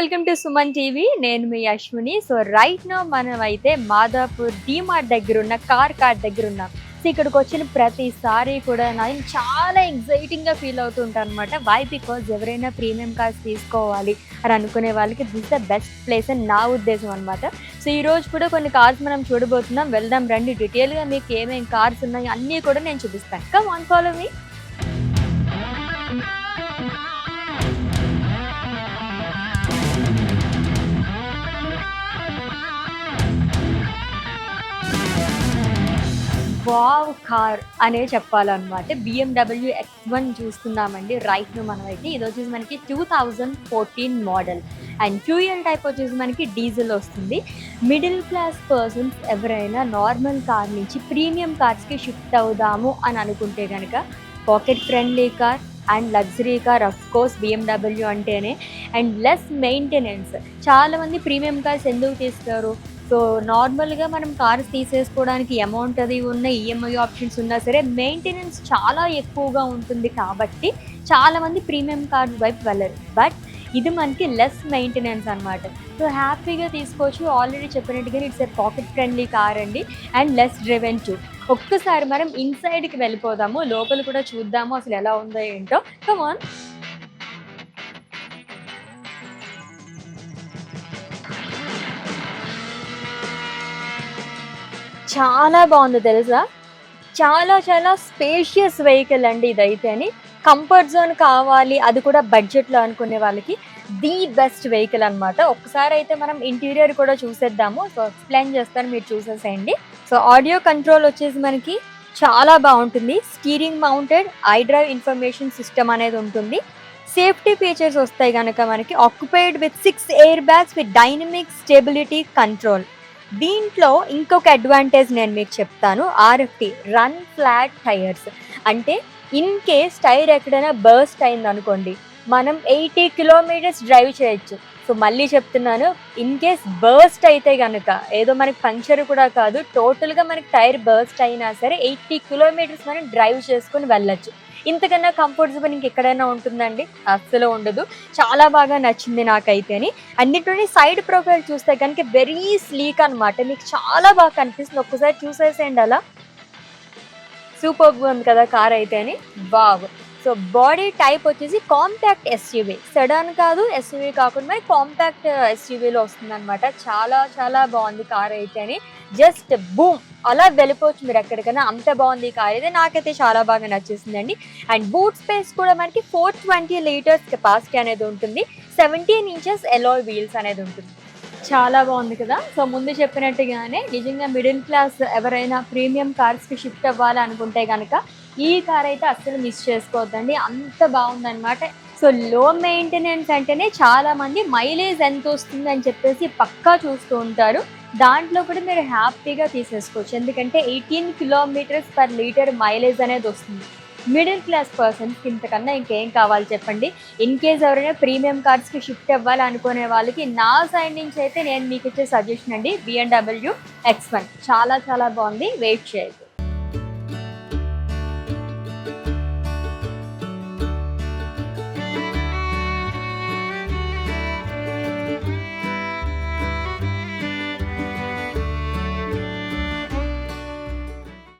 Welcome to Suman TV. నేను మీ Ashwini. So right no మనం అయితే మాదాపూర్ డీమార్ట్ దగ్గర ఉన్న కార్ కార్ట్ దగ్గర ఉన్నాం సో ఇక్కడికి వచ్చిన ప్రతిసారి కూడా నేను చాలా ఎగ్జైటింగ్గా ఫీల్ అవుతుంటాను అనమాట వై బికాజ్ ఎవరైనా ప్రీమియం కార్స్ తీసుకోవాలి అని అనుకునే వాళ్ళకి దిస్ ద బెస్ట్ ప్లేస్ అని నా ఉద్దేశం అనమాట సో ఈ రోజు కూడా కొన్ని కార్స్ మనం చూడబోతున్నాం. వెళ్దాం రండి. డీటెయిల్గా మీకు ఏమేమి కార్స్ ఉన్నాయి అన్నీ కూడా నేను చూపిస్తాను. Come on follow me wow car అనే చెప్పాలన్నమాట. బిఎండబ్ల్యూ ఎక్స్ వన్ చూస్తున్నామండి రైట్ను మనం అయితే ఇది వచ్చేసి మనకి two thousand fourteen model and fuel type వచ్చేసి మనకి డీజిల్ వస్తుంది. మిడిల్ క్లాస్ పర్సన్స్ ఎవరైనా నార్మల్ కార్ నుంచి ప్రీమియం కార్స్కి షిఫ్ట్ అవుదాము అని అనుకుంటే కనుక pocket friendly car and luxury car of course BMW అంటేనే. అండ్ లెస్ మెయింటెనెన్స్ చాలామంది ప్రీమియం కార్స్ ఎందుకు తీస్తారు? సో నార్మల్గా మనం కార్స్ తీసేసుకోవడానికి అమౌంట్ అది ఉన్న ఈఎంఐ ఆప్షన్స్ ఉన్నా సరే మెయింటెనెన్స్ చాలా ఎక్కువగా ఉంటుంది కాబట్టి చాలామంది ప్రీమియం కార్స్ వైపు వెళ్ళరు. బట్ ఇది మనకి లెస్ మెయింటెనెన్స్ అనమాట సో హ్యాపీగా తీసుకోవచ్చు. ఆల్రెడీ చెప్పినట్టుగా it's a pocket friendly car అండి. అండ్ లెస్ డ్రివెన్ టు ఒక్కసారి మనం ఇన్సైడ్కి వెళ్ళిపోదాము. లోపల కూడా చూద్దాము అసలు ఎలా ఉందో ఏంటో. కమాన్ చాలా బాగుంది తెలుసా? చాలా చాలా స్పేషియస్ వెహికల్ అండి ఇదైతే అని. కంఫర్ట్ జోన్ కావాలి అది కూడా బడ్జెట్లో అనుకునే వాళ్ళకి ది బెస్ట్ వెహికల్ అన్నమాట. ఒకసారి అయితే మనం ఇంటీరియర్ కూడా చూసేద్దాము. సో ఎక్స్ప్లెయిన్ చేస్తాను మీరు చూసేసేయండి. సో ఆడియో కంట్రోల్ వచ్చేసి మనకి చాలా బాగుంటుంది. Steering mounted iDrive information system అనేది ఉంటుంది. సేఫ్టీ ఫీచర్స్ వస్తాయి కనుక మనకి. Occupied with six air bags with dynamic stability control దీంట్లో ఇంకొక అడ్వాంటేజ్ నేను మీకు చెప్తాను ఆర్ఎఫ్టి రన్ ఫ్లాట్ టైర్స్ అంటే ఇన్ కేస్ టైర్ ఎక్కడైనా బర్స్ట్ అయింది అనుకోండి మనం ఎయిటీ కిలోమీటర్స్ డ్రైవ్ చేయొచ్చు. సో మళ్ళీ చెప్తున్నాను ఇన్ కేస్ బర్స్ట్ అయితే కనుక ఏదో మనకి పంక్చర్ కూడా కాదు టోటల్గా మనకి టైర్ బర్స్ట్ అయినా సరే ఎయిటీ కిలోమీటర్స్ మనం డ్రైవ్ చేసుకొని వెళ్ళొచ్చు. ఇంతకన్నా కంఫర్టబుల్ ఇంకెక్కడైనా ఉంటుందండి? అస్సలు ఉండదు. చాలా బాగా నచ్చింది నాకైతే అని. అన్నింటినీ సైడ్ ప్రొఫైల్ చూస్తే కనుక వెరీ స్లీక్ అన్నమాట. మీకు చాలా బాగా కనిపిస్తుంది. ఒక్కసారి చూసేసేయండి అలా. సూపర్ ఉంది కదా కార్ అయితే అని. బాగు సో బాడీ టైప్ వచ్చేసి కాంపాక్ట్ ఎస్యూవీ సెడాన్ కాదు ఎస్యూవీ కాకుండా కాంపాక్ట్ ఎస్యూవీలో uh, వస్తుంది అనమాట చాలా చాలా బాగుంది కార్ అయితే అని. జస్ట్ బూమ్ అలా వెళ్ళిపోవచ్చు మీరు ఎక్కడికైనా. అంత బాగుంది ఈ కార్ అయితే. నాకైతే చాలా బాగా నచ్చేసిందండి. అండ్ బూట్ స్పేస్ కూడా మనకి ఫోర్ ట్వంటీ లీటర్స్ కెపాసిటీ అనేది ఉంటుంది. సెవెంటీన్ ఇంచెస్ ఎలో వీల్స్ అనేది ఉంటుంది. చాలా బాగుంది కదా? సో ముందు చెప్పినట్టుగానే నిజంగా మిడిల్ క్లాస్ ఎవరైనా ప్రీమియం కార్స్కి షిఫ్ట్ అవ్వాలనుకుంటే కనుక ఈ కార్ అయితే అస్సలు మిస్ చేసుకోవద్దండి. అంత బాగుందన్నమాట. సో లో మెయింటెనెన్స్ అంటేనే చాలా మంది మైలేజ్ ఎంత వస్తుంది అని చెప్పేసి పక్కా చూస్తూ ఉంటారు. దాంట్లో కూడా మీరు హ్యాపీగా తీసేసుకోవచ్చు. ఎందుకంటే eighteen kilometres per litre mileage అనేది వస్తుంది. మిడిల్ క్లాస్ పర్సన్స్కి ఇంతకన్నా ఇంకేం కావాలి చెప్పండి? ఇన్ కేస్ ఎవరైనా ప్రీమియం కార్డ్స్కి షిఫ్ట్ అవ్వాలి అనుకునే వాళ్ళకి నా సైడ్ నుంచి అయితే నేను మీకు ఇచ్చే సజెషన్ అండి. బిఎండబ్ల్యూ ఎక్స్ వన్ చాలా చాలా బాగుంది. వెయిట్ చేయదు